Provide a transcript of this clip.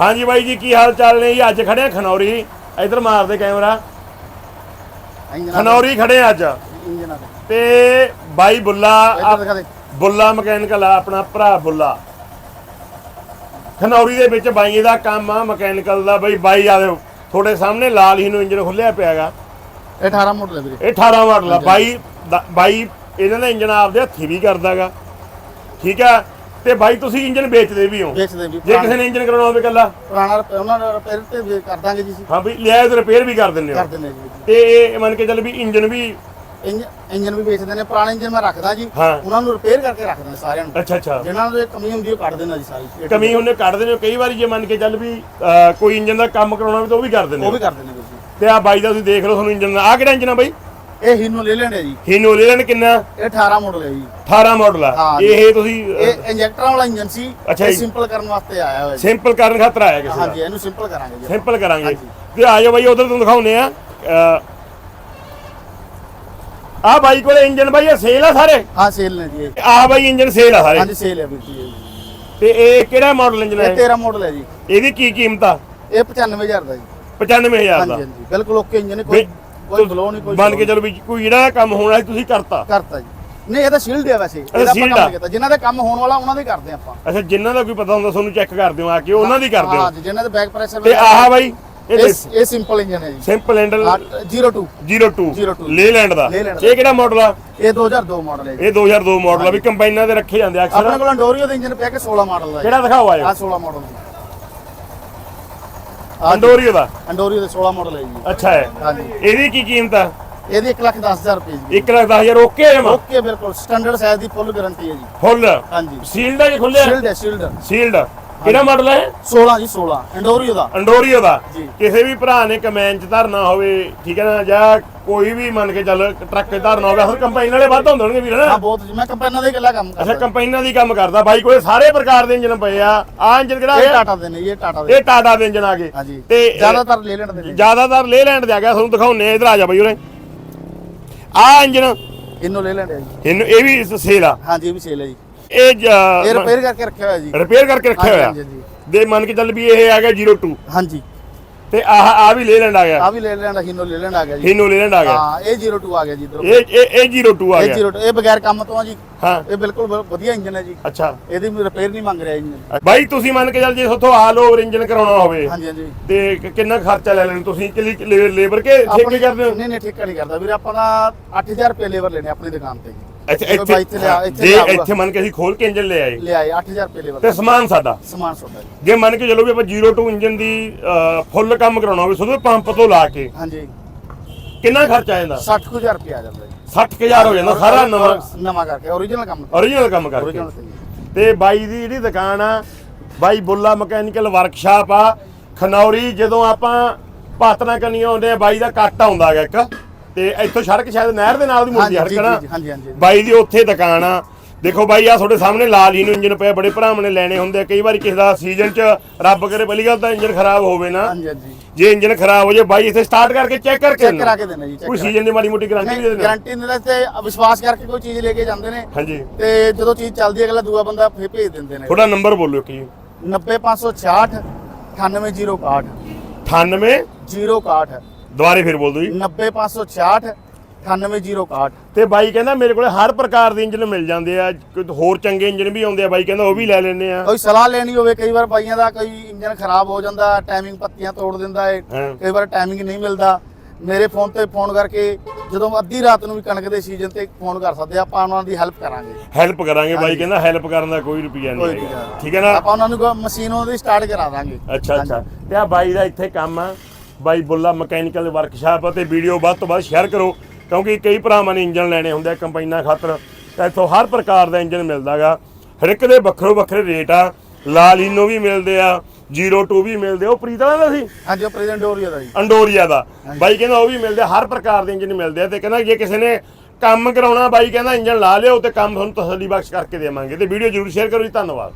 ਹਾਂਜੀ ਬਾਈ ਜੀ ਕੀ ਹਾਲ ਚਾਲ ਨੇ ਜੀ? ਅੱਜ ਖੜੇ ਖਨੌਰੀ। ਇਧਰ ਮਾਰਦੇ ਕੈਮਰਾ। ਖਨੌਰੀ ਖੜੇ ਆ ਅੱਜ। ਤੇ ਬਾਈ ਬੁੱਲਾ ਬੁੱਲਾ ਮਕੈਨਿਕਲ ਆ ਆਪਣਾ ਭਰਾ ਬੁੱਲਾ। ਖਨੌਰੀ ਦੇ ਵਿੱਚ ਬਾਈ ਦਾ ਕੰਮ ਆ ਮਕੈਨਿਕਲ ਦਾ। ਬਈ ਬਾਈ ਆ ਤੁਹਾਡੇ ਸਾਹਮਣੇ ਲਾਲ ਹੀ ਨੂੰ ਇੰਜਨ ਖੁੱਲਿਆ ਪਿਆਗਾ ਇਹ 18 ਮਾਡਲ ਹੈ ਵੀਰੇ। ਇਹ 18 ਮਾਡਲ ਆ। ਬਾਈ ਬਾਈ ਇਹਨਾਂ ਦਾ ਇੰਜਨ ਆਪਦੇ ਹੱਥੀ ਵੀ ਕਰਦਾਗਾ ਠੀਕ ਆ? ਤੇ ਬਾਈ ਤੁਸੀਂ ਇੰਜਨ ਵੇਚਦੇ ਵੀ ਹੋ। ਵੇਚਦੇ ਵੀ। ਜੇ ਕਿਸੇ ਨੇ ਇੰਜਨ ਕਰਾਉਣਾ ਹੋਵੇ ਕੱਲਾ ਪੁਰਾਣਾ ਉਹਨਾਂ ਦਾ ਰਿਪੇਅਰ ਤੇ ਵੀ ਕਰ ਦਾਂਗੇ ਜੀ ਅਸੀਂ। ਹਾਂ ਵੀ ਲਿਆ ਤੇ ਰਿਪੇਅਰ ਵੀ ਕਰ ਦਿੰਦੇ ਹੋ। ਕਰ ਦਿੰਦੇ ਜੀ। ਤੇ ਇਹ ਮੰਨ ਕੇ ਚੱਲ ਵੀ ਇੰਜਨ ਵੀ ਇੰਜ- ਇੰਜਨ ਵੀ ਵੇਚਦੇ ਨੇ ਪੁਰਾਣੇ ਇੰਜਨ ਮੈਂ ਰੱਖਦਾ ਜੀ। ਹਾਂ। ਉਹਨਾਂ ਨੂੰ ਰਿਪੇਅਰ ਕਰਕੇ ਰੱਖਦਾ ਸਾਰਿਆਂ ਨੂੰ। ਅੱਛਾ ਅੱਛਾ। ਜਿਹਨਾਂ ਨੂੰ ਇਹ ਕਮੀ ਹੁੰਦੀ ਉਹ ਕੱਢ ਦਿੰਦਾ ਜੀ ਸਾਰੀ। ਕਮੀ ਉਹਨੇ ਕੱਢ ਦਿੰਦੇ ਹੋ ਕਈ ਵਾਰੀ ਜੇ ਮੰਨ ਕੇ ਚੱਲ ਵੀ ਅਹ, ਕੋਈ ਇੰਜਨ ਦਾ ਕੰਮ ਕਰਾਉਣਾ ਹੋਵੇ ਤਾਂ ਉਹ ਵੀ ਕਰ ਦਿੰਦੇ ਉਹ ਹੋ ਵੀ ਕਰ ਦਿੰਦੇ ਵੀਰ ਜੀ। ਤੇ ਆ ਬਾਈ ਦਾ ਤੁਸੀਂ ਦੇਖ ਲਓ ਤੁਹਾਨੂੰ ਇੰਜਨ ਦਾ। ਆ ਕਿਹੜਾ ਇੰਜਨ ਆ ਬਾਈ? ਇਹ ਹੀਨੋ ਲੈ ਲੈਣੇ ਜੀ। ਹੀਨੋ ਲੈਣ ਕਿੰਨਾ? ਇਹ 18 ਮਾਡਲ ਹੈ ਜੀ। 18 ਮਾਡਲ ਆ। ਇਹ ਤੁਸੀਂ ਇਹ ਇੰਜੈਕਟਰਾਂ ਵਾਲਾ ਇੰਜਨ ਸੀ। ਇਹ। ਸਿੰਪਲ ਕਰਨ ਵਾਸਤੇ ਆਇਆ ਹੋਇਆ ਸਿੰਪਲ ਕਰਨ ਖਾਤਰ ਆਇਆ ਕਿਸੇ ਹਾਂਜੀ ਇਹਨੂੰ ਸਿੰਪਲ ਕਰਾਂਗੇ ਜੀ। ਸਿੰਪਲ ਕਰਾਂਗੇ। ਹਾਂਜੀ। ਤੇ ਆ ਜਾਓ ਬਾਈ ਉਧਰ ਤੁਹਾਨੂੰ ਦਿਖਾਉਨੇ ਆ ਆ ਬਾਈ ਕੋਲੇ ਇੰਜਨ ਬਾਈ ਇਹ ਸੇਲ ਆ ਸਾਰੇ? ਹਾਂ ਸੇਲ ਨੇ ਜੀ ਇਹ। ਆ ਬਾਈ ਇੰਜਨ ਸੇਲ ਆ ਸਾਰੇ? ਹਾਂਜੀ ਸੇਲ ਹੈ ਇਹ। ਤੇ ਇਹ ਕਿਹੜਾ ਮਾਡਲ ਇੰਜਨ ਇਹ ਹੈ 13 ਮਾਡਲ ਹੈ ਜੀ। ਇਹਦੀ ਕੀ ਕੀਮਤ ਆ? ਇਹ 95000 ਦਾ ਜੀ। 95000 ਹਾਂਜੀ ਦਾ। ਹਾਂਜੀ ਬਿਲਕੁਲ ਓਕੇ ਇੰਜਨ ਹੈ ਕੋਈ ਕੋਈ ਬਲੋ ਨਹੀਂ ਕੋਈ ਮੰਨ ਕੇ ਚਲੋ ਵੀ ਕੋਈ ਜਿਹੜਾ ਕੰਮ ਹੋਣਾ ਸੀ ਤੁਸੀਂ ਕਰਤਾ। ਕਰਤਾ ਜੀ। ਨਹੀਂ ਇਹ ਤਾਂ ਸ਼ੀਲਡ ਹੈ ਵੈਸੇ। ਇਹਦਾ ਆਪਾਂ ਆ। ਕੰਮ ਕੀਤਾ। ਜਿਨ੍ਹਾਂ ਦਾ ਕੰਮ ਹੋਣ ਵਾਲਾ ਉਹਨਾਂ ਦੇ ਕਰਦੇ ਆਪਾਂ। ਅੱਛਾ ਜਿਨ੍ਹਾਂ ਦਾ ਕੋਈ ਪਤਾ ਹੁੰਦਾ ਤੁਹਾਨੂੰ ਚੈੱਕ ਕਰਦੇ ਹੋ ਆ ਕੇ ਉਹਨਾਂ ਦੀ ਕਰਦੇ ਹੋ। ਜਿਨ੍ਹਾਂ ਦੇ ਬੈਕ ਪ੍ਰੈਸ਼ਰ ਤੇ ਆਹ ਬਾਈ ਇਹ ਸਿੰਪਲ ਇੰਜਨ ਹੈ ਜੀ। ਸਿੰਪਲ ਹੈਂਡਲ 02 02 02 ਲੇਲੈਂਡ ਦਾ। ਦਾ। ਇਹ ਕਿਹੜਾ ਮਾਡਲ ਆ? ਇਹ 2002 ਮਾਡਲ ਹੈ ਇਹ 2002 ਮਾਡਲ ਆ ਵੀ ਕੰਬਾਈਨਾਂ ਦੇ ਰੱਖੇ ਜਾਂਦੇ ਆ ਆਪਣੇ ਅਕਸਰ ਕੋਲ ਅੰਡੋਰੀਓ ਦਾ ਇੰਜਨ ਪਿਆ ਕਿ 16 ਮਾਡਲ ਦਾ ਕਿਹੜਾ ਦਿਖਾਓ ਆਇਓ। ਆ 16 ਮਾਡਲ ਅੰਡੋਰੀਓ ਦਾ ਅੰਡੋਰੀਓ ਦਾ 16 ਮਾਡਲ ਹੈ ਜੀ। ਅੱਛਾ ਹੈ। ਹਾਂਜੀ। ਇਹਦੀ ਕੀ ਕੀਮਤ ਆ? ਇਹਦੀ 1 ਲੱਖ 10000 ਰੁਪਏ ਜੀ। 1 ਲੱਖ 10000 ਓਕੇ ਜਮਾ? ਓਕੇ ਬਿਲਕੁਲ। ਸਟੈਂਡਰਡ ਸਾਈਜ਼ ਦੀ ਫੁੱਲ ਗਾਰੰਟੀ ਹੈ ਜੀ। ਫੁੱਲ ਹਾਂਜੀ। ਸੀਲਡ ਹੈ ਕਿ ਖੁੱਲਿਆ ਸ਼ੀਲਡ ਹੈ ਸ਼ੀਲਡ ਸੀਲਡ ਕਿਹੜਾ ਮਾਡਲ ਹੈ? 16 ਜੀ 16 ਅੰਡੋਰੀਓ ਦਾ ਅੰਡੋਰੀਓ ਦਾ ਜੀ। ਕਿਸੇ ਵੀ ਭਰਾ ਨੇ ਕਮੈਨ ਚ ਧਰਨਾ ਹੋਵੇ ਠੀਕ ਹੈ ਨਾ ਜਾਂ ਕੋਈ ਵੀ ਮੰਨ ਕੇ ਚੱਲ ਟਰੱਕ ਚ ਧਰਨਾ ਹੋਵੇ ਅਸਲ ਕੰਪਾਈਨ ਵਾਲੇ ਵੱਧ ਹੁੰਦੇ ਹੋਣਗੇ ਵੀਰ ਹਾਂ ਨਾ? ਬਹੁਤ ਜੀ। ਮੈਂ ਕੰਪਨੀਆਂ ਦੇ ਗੱਲਾਂ ਕੰਮ ਅੱਛਾ ਕਰਦਾ। ਕੰਪਾਈਨਾਂ ਦੀ ਕੰਮ ਕਰਦਾ। ਬਾਈ ਕੋਲੇ ਸਾਰੇ ਪ੍ਰਕਾਰ ਦੇ ਇੰਜਨ ਪਏ ਆ। ਆ ਇੰਜਨ ਕਿਹੜਾ? ਇਹ ਹੈ ਟਾਟਾ ਦੇ ਨੇ ਇਹ ਟਾਟਾ ਦੇ। ਇਹ ਟਾਟਾ ਦੇ ਇੰਜਨ ਆ ਗਏ। ਹਾਂਜੀ। ਤੇ ਜ਼ਿਆਦਾਤਰ ਲੈ ਲੈਣ ਦੇ ਨੇ। ਜ਼ਿਆਦਾਤਰ ਲੇਲੈਂਡ ਦੇ ਆ ਗਿਆ। ਤੁਹਾਨੂੰ ਦਿਖਾਉਨੇ ਆ। ਇਧਰ ਆ ਜਾ ਬਾਈ ਉਰੇ। ਆ ਇੰਜਨ। ਇਹਨੂੰ ਲੈ ਲੈਣ ਦੇ ਜੀ। ਇਹਨੂੰ ਇਹ ਵੀ ਸੇਲ ਆ। ਹਾਂਜੀ ਇਹ ਵੀ ਸੇਲ ਹੈ ਜੀ। ਇਹ ਇਹ ਰਿਪੇਅਰ ਕਰਕੇ ਰੱਖਿਆ ਹੋਇਆ ਜੀ। ਰਿਪੇਅਰ ਕਰਕੇ ਰੱਖਿਆ ਹਾਂਜੀ, ਹੋਇਆ। ਹਾਂਜੀ, ਹਾਂਜੀ। ਦੇ ਮੰਨ ਕੇ ਚੱਲ ਵੀ ਇਹ ਆ ਗਿਆ 02 ਹਾਂਜੀ। ਤੇ ਆਹ ਆ ਵੀ ਲੇਲੈਂਡ ਆ ਗਿਆ। ਆ ਵੀ ਲੈ ਲੈਣ ਹੀਨੋ ਲੈ ਲੈਣ ਆ ਗਿਆ ਜੀ। ਹੀਨੋ ਲੇਲੈਂਡ ਆ ਗਿਆ। ਹਾਂ ਇਹ 02 ਆ ਗਿਆ ਜੀ ਇਧਰ। ਇਹ ਇਹ ਇਹ 02 ਆ ਇਹ ਗਿਆ। 02 ਇਹ ਬਗੈਰ ਕੰਮ ਤੋਂ ਆ ਜੀ। ਹਾਂ। ਇਹ ਬਿਲਕੁਲ ਵਧੀਆ ਇੰਜਨ ਹੈ ਜੀ। ਅੱਛਾ। ਇਹਦੀ ਰਿਪੇਅਰ ਨਹੀਂ ਮੰਗ ਰਿਹਾ ਇੰਜਨ ਬਾਈ ਤੁਸੀਂ ਮੰਨ ਕੇ ਚੱਲ ਜੇ ਉਥੋਂ ਆਲ ਓਵਰ ਇੰਜਨ ਕਰਾਉਣਾ ਹੋਵੇ ਹਾਂਜੀ ਹਾਂਜੀ। ਤੇ ਕਿ- ਕਿੰਨਾ ਖਰਚਾ ਲੈ ਲੈਣ ਤੁਸੀਂ? ਕਿਲੀ ਲੇਬਰ ਕੇ ਠੇਕੇ ਕਰਦੇ ਹੋ? ਨਹੀਂ ਨਹੀਂ ਠੇਕਾ ਨਹੀਂ ਕਰਦਾ। ਵੀਰੇ ਆਪਾਂ ਦਾ 8000 ਰੁਪਏ ਲੇਬਰ ਲੈਣੇ ਆਪਣੀ ਦੁਕਾਨ ਤੇ ਜੀ। ਅੱਛਾ ਜਦੋਂ ਬਾਈ ਇੱਥੇ ਲਿਆ- ਇੱਥੇ ਜੇ ਲਿਆਊਗਾ। ਇੱਥੇ ਮੰਨ ਕੇ ਅਸੀਂ ਖੋਲ ਕੇ ਇੰਜਨ ਲੈ ਆਏ। ਲਿਆਏ 8000 ਰੁਪਏ ਲੇਬਰ ਤੇ ਸਮਾਨ ਸਾਡਾ। ਸਮਾਨ ਸੋਡਾ ਜੀ। ਜੇ ਮੰਨ ਕੇ ਚਲੋ ਵੀ ਆਪਾਂ 02 ਇੰਜਨ ਦੀ ਫੁੱਲ ਕੰਮ ਕਰਾਉਣਾ ਹੋਵੇ ਸੁਧੇ ਪੰਪ ਤੋਂ ਲਾ ਕੇ ਹਾਂਜੀ। ਕਿੰਨਾ ਖਰਚਾ ਆ ਜਾਂਦਾ? 60000 ਰੁਪਏ ਆ ਜਾਂਦਾ ਜੀ। 60000 ਹੋ ਜਾਂਦਾ ਸਾਰਾ ਨਵਾਂ। ਨਵਾਂ ਕਰਕੇ ਓਰੀਜਨਲ ਕੰਮ ਓਰੀਜਨਲ ਕੰਮ ਕਰਕੇ। ਓਰੀਜਨਲ ਤੇ ਜੀ। ਤੇ ਬਾਈ ਦੀ ਜਿਹੜੀ ਦੁਕਾਨ ਆ ਬਾਈ ਬੁੱਲਾ ਮਕੈਨੀਕਲ ਵਰਕਸ਼ਾਪ ਆ। ਖਨੌਰੀ ਜਦੋਂ ਆਪਾਂ ਪਾਤਨਾ ਕਰਨੀ ਆਉਂਦੇ ਆ ਬਾਈ ਦਾ ਕੱਟ ਆਉਂਦਾ ਹੈਗਾ ਇੱਕ। ਤੇ ਇੱਥੋਂ ਸੜਕ ਸ਼ਾਇਦ ਨਹਿਰ ਦੇ ਨਾਲ ਦੀ ਮੁੰਡੀ ਹਾਂਜੀ, ਸੜਕ ਨਾ ਜੀ, ਹਾਂਜੀ, ਹਾਂਜੀ। ਬਾਈ ਦੀ ਉੱਥੇ ਦੁਕਾਨ ਆ। ਦੇਖੋ ਬਾਈ ਆ ਤੁਹਾਡੇ ਸਾਹਮਣੇ ਲਾਲ ਹੀ ਨੂੰ ਇੰਜਨ ਪਏ ਬੜੇ ਭਰਾਵਾਂ ਨੇ ਲੈਣੇ ਹੁੰਦੇ ਆ। ਕਈ ਵਾਰੀ ਕਿਸੇ ਦਾ ਸੀਜ਼ਨ 'ਚ ਰੱਬ ਕਰੇ ਪਹਿਲੀ ਗੱਲ ਤਾਂ ਇੰਜਨ ਖਰਾਬ ਹੋਵੇ ਨਾ। ਹਾਂਜੀ ਹਾਂਜੀ। ਜੇ ਇੰਜਨ ਖਰਾਬ ਹੋ ਜੇ ਬਾਈ ਇੱਥੇ ਸਟਾਰਟ ਕਰਕੇ ਚੈੱਕ ਕਰਕੇ ਚੈੱਕ। ਕਰਾ ਕੇ ਦੇਣਾ ਜੀ ਕੋਈ ਸੀਜ਼ਨ ਦੀ ਮਾੜੀ ਮੋਟੀ ਗਾਰੰਟੀ ਵੀ ਦੇ ਦਿੰਦਾ ਗਾਰੰਟੀ ਦਿੰਦਾ ਤੇ ਵਿਸ਼ਵਾਸ ਕਰਕੇ ਕੋਈ ਚੀਜ਼ ਲੈ ਕੇ ਜਾਂਦੇ ਨੇ। ਹਾਂਜੀ। ਤੇ ਜਦੋਂ ਚੀਜ਼ ਚੱਲਦੀ ਹੈ ਅਗਲਾ ਦੂਆ ਬੰਦਾ ਫੇਰ ਭੇਜ ਦਿੰਦੇ ਨੇ। ਤੁਹਾਡਾ ਨੰਬਰ ਬੋਲਿਓ ਕੀ 90566 98061 98 061 ਦੁਬਾਰੇ ਫਿਰ ਬੋਲ ਦਿਓ ਜੀ 90566 98061 ਤੇ ਬਾਈ ਕਹਿੰਦਾ ਮੇਰੇ ਕੋਲੇ ਹਰ ਪ੍ਰਕਾਰ ਦੇ ਇੰਜਨ ਮਿਲ ਜਾਂਦੇ ਆ ਕੋਈ ਹੋਰ ਚੰਗੇ ਇੰਜਨ ਵੀ ਆਉਂਦੇ ਆ ਬਾਈ ਕਹਿੰਦਾ ਉਹ ਵੀ ਲੈ ਲੈਣੇ ਆ। ਕੋਈ ਸਲਾਹ ਲੈਣੀ ਹੋਵੇ ਕਈ ਵਾਰ ਬਾਈਆਂ ਦਾ ਕੋਈ ਇੰਜਨ ਖਰਾਬ ਹੋ ਜਾਂਦਾ ਟਾਈਮਿੰਗ ਪੱਤੀਆਂ ਤੋੜ ਦਿੰਦਾ ਹਾਂ। ਕਈ ਵਾਰ ਟਾਈਮਿੰਗ ਨਹੀਂ ਮਿਲਦਾ। ਮੇਰੇ ਫੋਨ ਤੇ ਫੋਨ ਕਰਕੇ ਜਦੋਂ ਅੱਧੀ ਰਾਤ ਨੂੰ ਵੀ ਕਣਕ ਦੇ ਸੀਜ਼ਨ ਤੇ ਫੋਨ ਕਰ ਸਕਦੇ ਆ, ਆਪਾਂ ਉਹਨਾਂ ਦੀ ਹੈਲਪ ਕਰਾਂਗੇ। ਹੈਲਪ ਕਰਾਂਗੇ ਬਾਈ ਕਹਿੰਦਾ ਹੈਲਪ ਕਰਨ ਦਾ ਕੋਈ ਰੁਪਿਆ ਨਹੀਂ ਠੀਕ ਹੈ ਨਾ? ਆਪਾਂ ਉਹਨਾਂ ਨੂੰ ਮਸ਼ੀਨ ਉਹਨਾਂ ਦੀ ਸਟਾਰਟ ਕਰਾ ਦਾਂਗੇ। ਅੱਛਾ ਅੱਛਾ। ਤੇ ਆ ਬਾਈ ਦਾ ਇੱਥੇ ਕੰਮ ਆ। ਬਾਈ ਬੁੱਲਾ ਮਕੈਨੀਕਲ ਵਰਕਸ਼ਾਪ ਤੇ ਵੀਡੀਓ ਵੱਧ ਤੋਂ ਵੱਧ ਸ਼ੇਅਰ ਕਰੋ ਕਿਉਂਕਿ ਕਈ ਭਰਾਵਾਂ ਨੇ ਇੰਜਨ ਲੈਣੇ ਹੁੰਦੇ ਆ ਕੰਪਾਈਨਾਂ ਖਾਤਰ ਤਾਂ ਇੱਥੋਂ ਹਰ ਪ੍ਰਕਾਰ ਦਾ ਇੰਜਨ ਮਿਲਦਾਗਾ। ਹਰ ਇੱਕ ਦੇ ਵੱਖਰੋ ਵੱਖਰੇ ਰੇਟ ਆ ਲਾਲੀਨੋ ਵੀ ਮਿਲਦੇ ਆ 02 ਵੀ ਮਿਲਦੇ ਉਹ ਪ੍ਰੀਤ ਦਾ ਸੀ? ਹਾਂਜੀ ਉਹ ਪ੍ਰੈਜ਼ੈਂਟ ਡੋਰੀਆ ਦਾ ਜੀ। ਅੰਡੋਰੀਆ ਦਾ। ਬਾਈ ਕਹਿੰਦਾ ਉਹ ਵੀ ਮਿਲਦੇ ਹਰ ਪ੍ਰਕਾਰ ਦੇ ਇੰਜਨ ਮਿਲਦੇ ਆ ਤੇ ਕਹਿੰਦਾ ਜੇ ਕਿਸੇ ਨੇ ਕੰਮ ਕਰਾਉਣਾ ਬਾਈ ਕਹਿੰਦਾ ਇੰਜਨ ਲਾ ਲਿਓ ਤੇ ਕੰਮ ਤੁਹਾਨੂੰ ਤਸੱਲੀ ਬਖਸ਼ ਕਰਕੇ ਦੇਵਾਂਗੇ। ਤੇ ਵੀਡੀਓ ਜਰੂਰ ਸ਼ੇਅਰ ਕਰੋ ਜੀ ਧੰਨਵਾਦ।